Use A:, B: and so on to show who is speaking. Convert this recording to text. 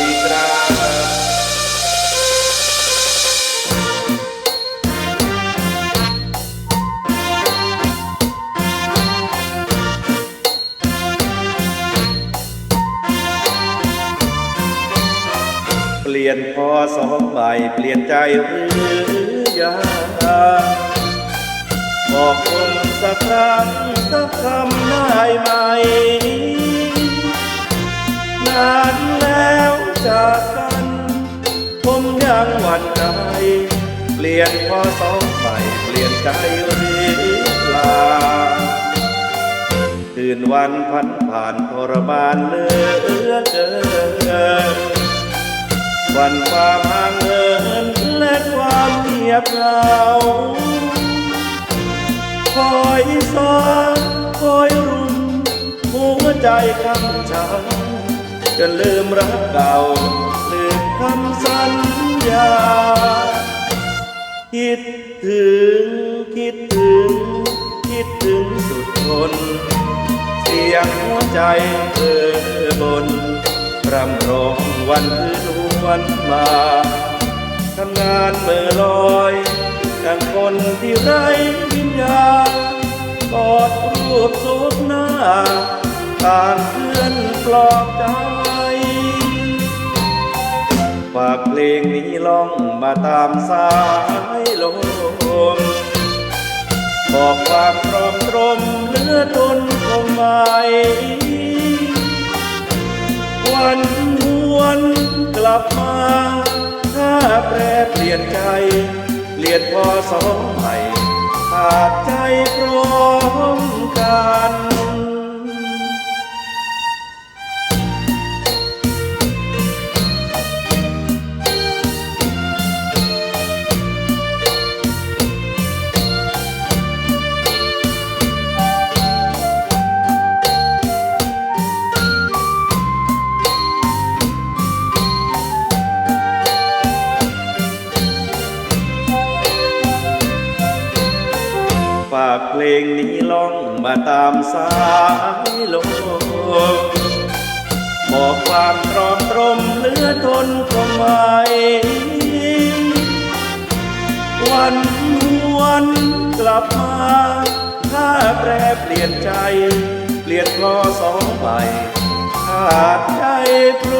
A: ดีครับเปลี่ยนพอสองใบเปลี่ยนใจหรือยัง จากกัน ผมยังหวั่นใจเปลี่ยนพอสองใบเปลี่ยนใจหรือเปล่าคืนวันพันผ่านทรมานเลือเกินวันความห่างเหินและความเงียบเหงาคอยสอนคอยรุมหัวใจคำช้ำ จนลืมรักเก่าลืมคำสัญญา คิดถึงคิดถึง คิดถึงสุดทน เสียงหัวใจเออบนรำร้องวันคืนวันมาทำงานเมื่อลอยดังคนที่ไร้วิญญาณกอดรูปส เพลงนี้ล่องมาตามสายลมบอกความตรอมตรมเลือทนคงไม่วันหวนกลับมา ถ้าแปรเปลี่ยนใจ เปลี่ยนพอสองใหม่ขาดใจพร้อมกันากเพลงนี้ล่องมาตามสายลมบอกความตรอมตรมเลือทนคงไม่วันวันกลับมาถ้าแปรเปลี่ยนใจ เปลี่ยนคลอสองใบขาดใจพร้อ